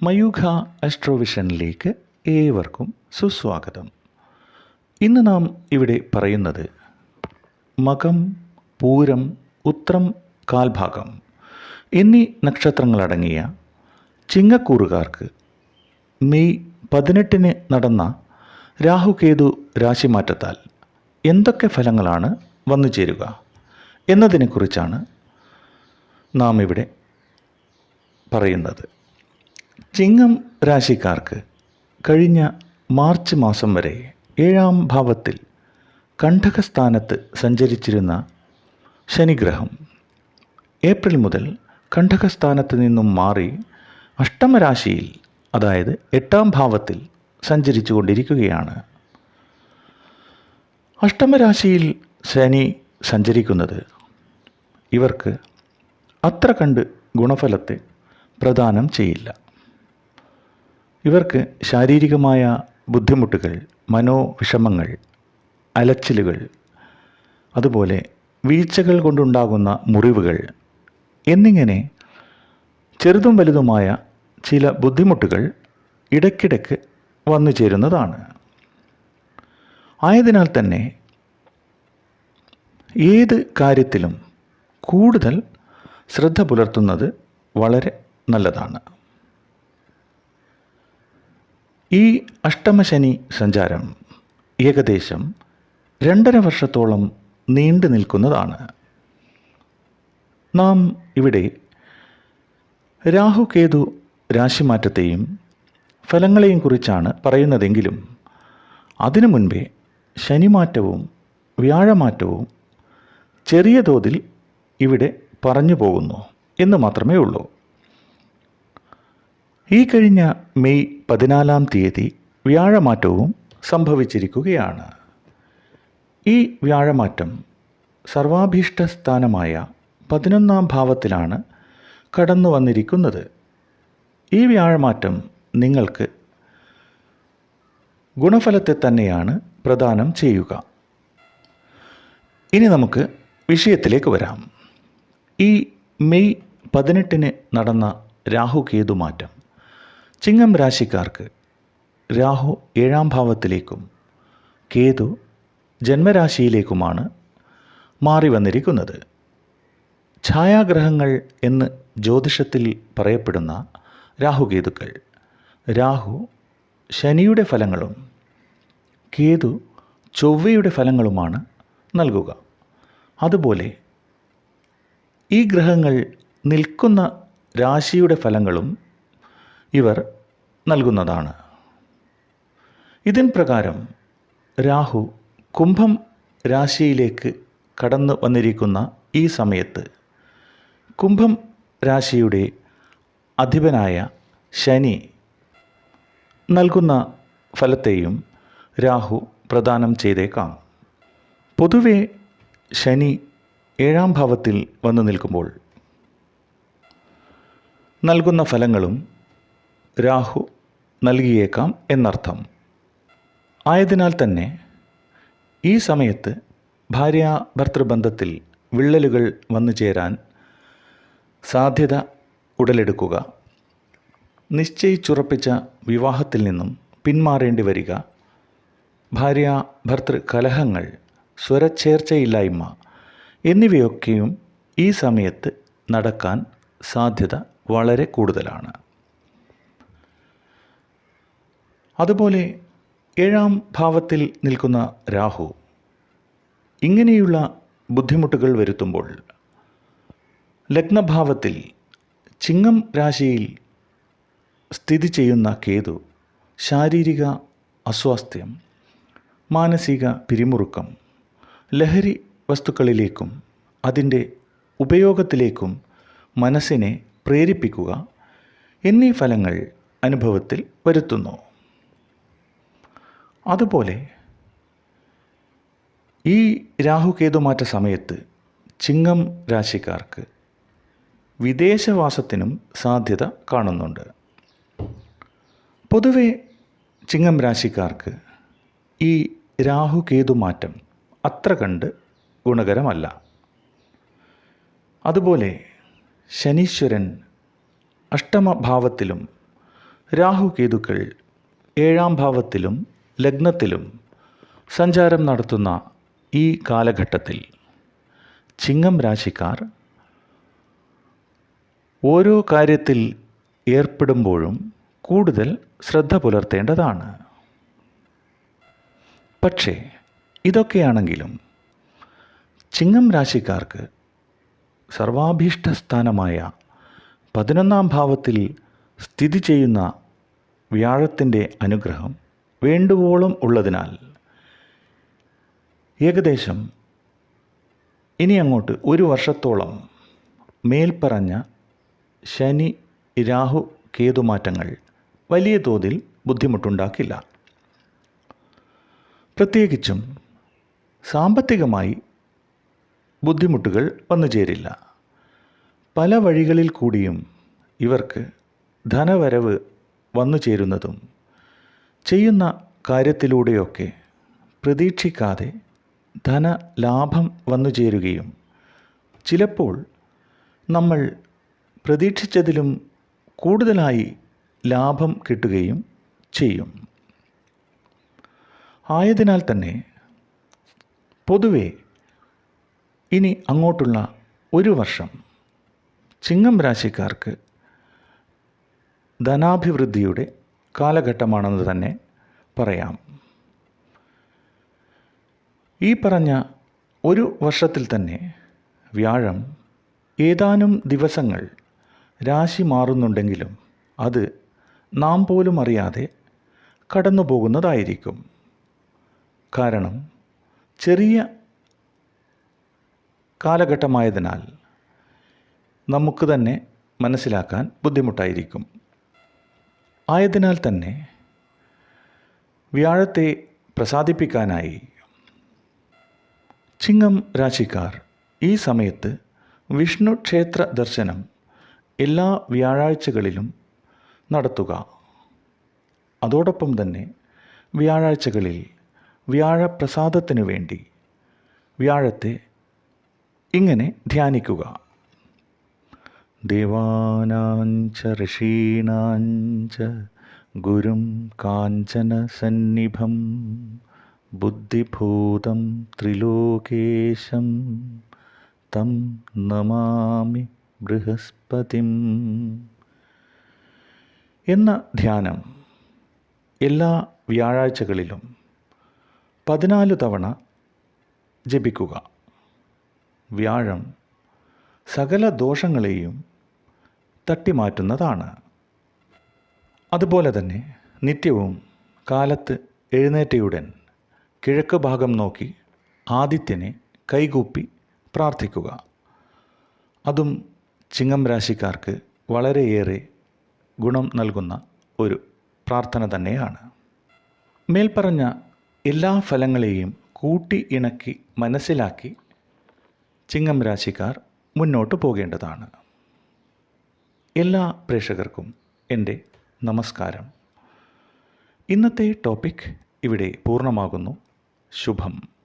മയൂഖ അസ്ട്രോവിഷനിലേക്ക് ഏവർക്കും സുസ്വാഗതം. ഇന്ന് നാം ഇവിടെ പറയുന്നത് മകം പൂരം ഉത്രം കാൽഭാഗം എന്നീ നക്ഷത്രങ്ങളടങ്ങിയ ചിങ്ങക്കൂറുകാർക്ക് മെയ് പതിനെട്ടിന് നടന്ന രാഹുകേതു രാശിമാറ്റത്താൽ എന്തൊക്കെ ഫലങ്ങളാണ് വന്നു ചേരുക എന്നതിനെക്കുറിച്ചാണ് നാം ഇവിടെ പറയുന്നത്. ചിങ്ങം രാശിക്കാർക്ക് കഴിഞ്ഞ മാർച്ച് മാസം വരെ ഏഴാം ഭാവത്തിൽ കണ്ഠകസ്ഥാനത്ത് സഞ്ചരിച്ചിരുന്ന ശനിഗ്രഹം. ഏപ്രിൽ മുതൽ കണ്ഠകസ്ഥാനത്ത് നിന്നും മാറി അഷ്ടമരാശിയിൽ അതായത് എട്ടാം ഭാവത്തിൽ സഞ്ചരിച്ചു കൊണ്ടിരിക്കുകയാണ് അഷ്ടമരാശിയിൽ ശനി സഞ്ചരിക്കുന്നത് ഇവർക്ക് അത്ര കണ്ട് ഗുണഫലത്തെ പ്രദാനം ചെയ്യില്ല. ഇവർക്ക് ശാരീരികമായ ബുദ്ധിമുട്ടുകൾ മനോവിഷമങ്ങൾ അലച്ചിലുകൾ അതുപോലെ വീഴ്ചകൾ കൊണ്ടുണ്ടാകുന്ന മുറിവുകൾ എന്നിങ്ങനെ ചെറുതും വലുതുമായ ചില ബുദ്ധിമുട്ടുകൾ ഇടയ്ക്കിടയ്ക്ക് വന്നു ചേരുന്നതാണ്. ആയതിനാൽ തന്നെ ഏത് കാര്യത്തിലും കൂടുതൽ ശ്രദ്ധ പുലർത്തുന്നത് വളരെ നല്ലതാണ്. ഈ അഷ്ടമശനി സഞ്ചാരം ഏകദേശം രണ്ടര വർഷത്തോളം നീണ്ടു നിൽക്കുന്നതാണ്. നാം ഇവിടെ രാഹുകേതു രാശിമാറ്റത്തെയും ഫലങ്ങളെയും കുറിച്ചാണ് പറയുന്നതെങ്കിലും അതിനു മുൻപേ ശനിമാറ്റവും വ്യാഴമാറ്റവും ചെറിയ തോതിൽ ഇവിടെ പറഞ്ഞു പോകുന്നു എന്ന് മാത്രമേ ഉള്ളൂ. ഈ കഴിഞ്ഞ മെയ് പതിനാലാം തീയതി വ്യാഴമാറ്റവും സംഭവിച്ചിരിക്കുകയാണ്. ഈ വ്യാഴമാറ്റം സർവാഭീഷ്ട സ്ഥാനമായ പതിനൊന്നാം ഭാവത്തിലാണ് കടന്നു വന്നിരിക്കുന്നത്. ഈ വ്യാഴമാറ്റം നിങ്ങൾക്ക് ഗുണഫലത്തെ തന്നെയാണ് പ്രദാനം ചെയ്യുക. ഇനി നമുക്ക് വിഷയത്തിലേക്ക് വരാം. ഈ മെയ് പതിനെട്ടിന് നടന്ന രാഹു കേതു മാറ്റം ചിങ്ങം രാശിക്കാർക്ക് രാഹു ഏഴാം ഭാവത്തിലേക്കും കേതു ജന്മരാശിയിലേക്കുമാണ് മാറി വന്നിരിക്കുന്നത്. ഛായാഗ്രഹങ്ങൾ എന്ന് ജ്യോതിഷത്തിൽ പറയപ്പെടുന്ന രാഹുകേതുക്കൾ രാഹു ശനിയുടെ ഫലങ്ങളും കേതു ചൊവ്വയുടെ ഫലങ്ങളുമാണ് നൽകുക. അതുപോലെ ഈ ഗ്രഹങ്ങൾ നിൽക്കുന്ന രാശിയുടെ ഫലങ്ങളും ഇവർ നൽകുന്നതാണ്. ഇതിൻ പ്രകാരം രാഹു കുംഭം രാശിയിലേക്ക് കടന്നു വന്നിരിക്കുന്ന ഈ സമയത്ത് കുംഭം രാശിയുടെ അധിപനായ ശനി നൽകുന്ന ഫലത്തെയും രാഹു പ്രദാനം ചെയ്തേക്കാം. പൊതുവെ ശനി ഏഴാം ഭാവത്തിൽ വന്നു നിൽക്കുമ്പോൾ നൽകുന്ന ഫലങ്ങളും രാഹു നൽകിയേക്കാം എന്നർത്ഥം. ആയതിനാൽ തന്നെ ഈ സമയത്ത് ഭാര്യ ഭർത്തൃബന്ധത്തിൽ വിള്ളലുകൾ വന്നു ചേരാൻ സാധ്യത ഉടലെടുക്കുക നിശ്ചയിച്ചുറപ്പിച്ച വിവാഹത്തിൽ നിന്നും പിന്മാറേണ്ടി വരിക ഭാര്യ ഭർത്തൃ കലഹങ്ങൾ സ്വരച്ചേർച്ചയില്ലായ്മ എന്നിവയൊക്കെയും ഈ സമയത്ത് നടക്കാൻ സാധ്യത വളരെ കൂടുതലാണ്. അതുപോലെ ഏഴാം ഭാവത്തിൽ നിൽക്കുന്ന രാഹു ഇങ്ങനെയുള്ള ബുദ്ധിമുട്ടുകൾ വരുത്തുമ്പോൾ ലഗ്നഭാവത്തിൽ ചിങ്ങം രാശിയിൽ സ്ഥിതി ചെയ്യുന്ന കേതു ശാരീരിക അസ്വാസ്ഥ്യം മാനസിക പിരിമുറുക്കം ലഹരി വസ്തുക്കളിലേക്കും അതിന്റെ ഉപയോഗത്തിലേക്കും മനസ്സിനെ പ്രേരിപ്പിക്കുക എന്നീ ഫലങ്ങൾ അനുഭവത്തിൽ വരുത്തുന്നു. അതുപോലെ ഈ രാഹുകേതുമാറ്റ സമയത്ത് ചിങ്ങം രാശിക്കാർക്ക് വിദേശവാസത്തിനും സാധ്യത കാണുന്നുണ്ട്. പൊതുവെ ചിങ്ങം രാശിക്കാർക്ക് ഈ രാഹുകേതുമാറ്റം അത്ര കണ്ട് ഗുണകരമല്ല. അതുപോലെ ശനീശ്വരൻ അഷ്ടമഭാവത്തിലും രാഹുകേതുക്കൾ ഏഴാം ഭാവത്തിലും ലഗ്നത്തിലും സഞ്ചാരം നടത്തുന്ന ഈ കാലഘട്ടത്തിൽ ചിങ്ങം രാശിക്കാർ ഓരോ കാര്യത്തിൽ ഏർപ്പെടുമ്പോഴും കൂടുതൽ ശ്രദ്ധ പുലർത്തേണ്ടതാണ്. പക്ഷേ ഇതൊക്കെയാണെങ്കിലും ചിങ്ങം രാശിക്കാർക്ക് സർവാഭീഷ്ടസ്ഥാനമായ പതിനൊന്നാം ഭാവത്തിൽ സ്ഥിതി ചെയ്യുന്ന വ്യാഴത്തിന്റെ അനുഗ്രഹം വേണ്ടുവോളം ഉള്ളതിനാൽ ഏകദേശം ഇനി അങ്ങോട്ട് ഒരു വർഷത്തോളം മേൽപ്പറഞ്ഞ ശനി രാഹു കേതുമാറ്റങ്ങൾ വലിയ തോതിൽ ബുദ്ധിമുട്ടുണ്ടാക്കില്ല. പ്രത്യേകിച്ചും സാമ്പത്തികമായി ബുദ്ധിമുട്ടുകൾ വന്നു ചേരില്ല. പല വഴികളിൽ കൂടിയും ഇവർക്ക് ധനവരവ് വന്നു ചേരുന്നതും ചെയ്യുന്ന കാര്യത്തിലൂടെയൊക്കെ പ്രതീക്ഷിക്കാതെ ധനലാഭം വന്നു ചേരുകയും ചിലപ്പോൾ നമ്മൾ പ്രതീക്ഷിച്ചതിലും കൂടുതലായി ലാഭം കിട്ടുകയും ചെയ്യും. ആയതിനാൽ തന്നെ പൊതുവെ ഇനി അങ്ങോട്ടുള്ള ഒരു വർഷം ചിങ്ങം രാശിക്കാർക്ക് ധനാഭിവൃദ്ധിയുടെ കാലഘട്ടമാണെന്ന് തന്നെ പറയാം. ഈ പറഞ്ഞ ഒരു വർഷത്തിൽ തന്നെ വ്യാഴം ഏതാനും ദിവസങ്ങൾ രാശി മാറുന്നുണ്ടെങ്കിലും അത് നാം പോലും അറിയാതെ കടന്നു പോകുന്നതായിരിക്കും കാരണം ചെറിയ കാലഘട്ടമായതിനാൽ നമുക്ക് തന്നെ മനസ്സിലാക്കാൻ ബുദ്ധിമുട്ടായിരിക്കും. ആയതിനാൽ തന്നെ വ്യാഴത്തെ പ്രസാദിപ്പിക്കാനായി ചിങ്ങം രാശിക്കാർ ഈ സമയത്ത് വിഷ്ണു ക്ഷേത്ര ദർശനം എല്ലാ വ്യാഴാഴ്ചകളിലും നടത്തുക. അതോടൊപ്പം തന്നെ വ്യാഴാഴ്ചകളിൽ വ്യാഴപ്രസാദത്തിനു വേണ്ടി വ്യാഴത്തെ ഇങ്ങനെ ധ്യാനിക്കുക. ഋഷീണാഞ്ച ഗുരും കാഞ്ചന സന്നിഭം ബുദ്ധിഭൂതം ത്രിലോകേശം തം നമാമി ബൃഹസ്പതിം. എന്ന ധ്യാനം എല്ലാ വ്യാഴാഴ്ചകളിലും പതിനാല് തവണ ജപിക്കുക. വ്യാഴം സകല ദോഷങ്ങളെയും തട്ടിമാറ്റുന്നതാണ്. അതുപോലെ തന്നെ നിത്യവും കാലത്ത് എഴുന്നേറ്റയുടൻ കിഴക്ക് ഭാഗം നോക്കി ആദിത്യനെ കൈകൂപ്പി പ്രാർത്ഥിക്കുക. അതും ചിങ്ങം രാശിക്കാർക്ക് വളരെയേറെ ഗുണം നൽകുന്ന ഒരു പ്രാർത്ഥന തന്നെയാണ്. മേൽപ്പറഞ്ഞ എല്ലാ ഫലങ്ങളെയും കൂട്ടി ഇണക്കി മനസ്സിലാക്കി ചിങ്ങം രാശിക്കാർ മുന്നോട്ട് പോകേണ്ടതാണ്. എല്ലാ പ്രേക്ഷകർക്കും എന്റെ നമസ്കാരം. ഇന്നത്തെ ടോപ്പിക് ഇവിടെ പൂർണമാകുന്നു. ശുഭം.